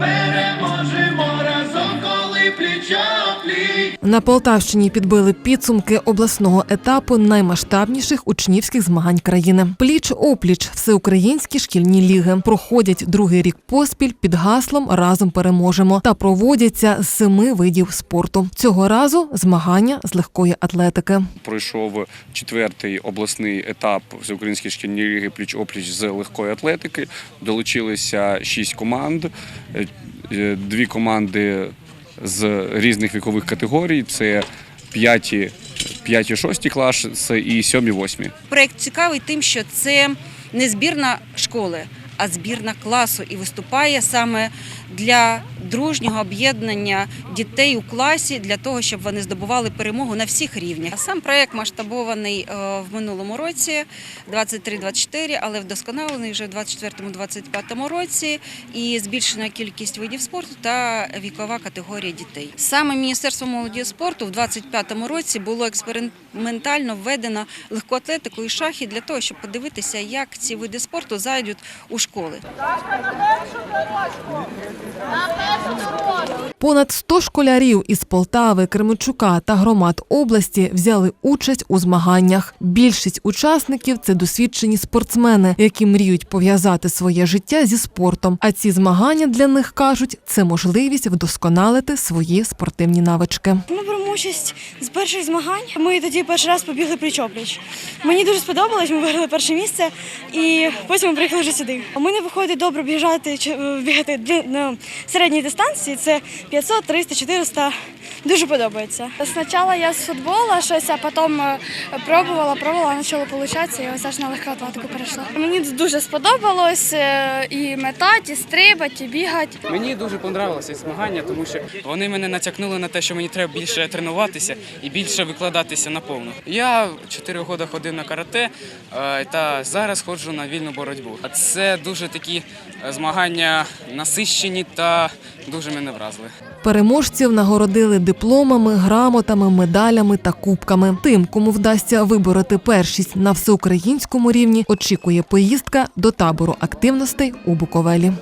переможемо разом, коли плеча-пліч. На Полтавщині підбили підсумки обласного етапу наймасштабніших учнівських змагань країни. Пліч опліч всеукраїнські шкільні ліги проходять другий рік поспіль під гаслом Разом переможемо та проводяться з семи видів спорту. Цього разу змагання з легкої атлетики. пройшов четвертий обласний етап всеукраїнської шкільні ліги пліч-опліч з легкої атлетики. Долучилися шість команд, е, дві команди з різних вікових категорій. Це п'яті, п'яті, шості класи і сьомі, восьмі. Проект цікавий тим, що це не збірна школи, а збірна класу і виступає саме для дружнього об'єднання дітей у класі для того, щоб вони здобували перемогу на всіх рівнях. Сам проект масштабований е, в минулому році, 23-24, але вдосконалений вже в 24-25 році і збільшена кількість видів спорту та вікова категорія дітей. Саме Міністерство молоді спорту в 25 році було експериментально введено легку атлетику і шахи для того, щоб подивитися, як ці види спорту зайдуть у школи. Понад 100 школярів із Полтави, Кременчука та громад області взяли участь у змаганнях. Більшість учасників це досвідчені спортсмени, які мріють пов'язати своє життя зі спортом. А ці змагання для них кажуть, це можливість вдосконалити свої спортивні навички. Участь з перших змагань. Ми тоді перший раз побігли пліч-опліч. Мені дуже сподобалось, ми виграли перше місце, і потім ми приїхали вже сюди. У мене виходить добре біжати чи- е, бігати на середній дистанції. Це 500, 300, 400. Дуже подобається. Спочатку я з футболу щось, а потім е, пробувала, пробувала, почало получатися, і ось аж на легку атлетику перейшла. Мені дуже сподобалось е, і метати, і стрибати, і бігати. Мені дуже понравилося змагання, тому що вони мене натякнули на те, що мені треба більше тренуватися і більше викладатися на повну. Я 4 роки ходив на карате е, та зараз ходжу на вільну боротьбу. Це дуже такі е, змагання насищені та дуже мене вразили. Переможців нагородили дипломами, грамотами, медалями та кубками. Тим, кому вдасться вибороти першість на всеукраїнському рівні, очікує поїздка до табору активностей у Буковелі.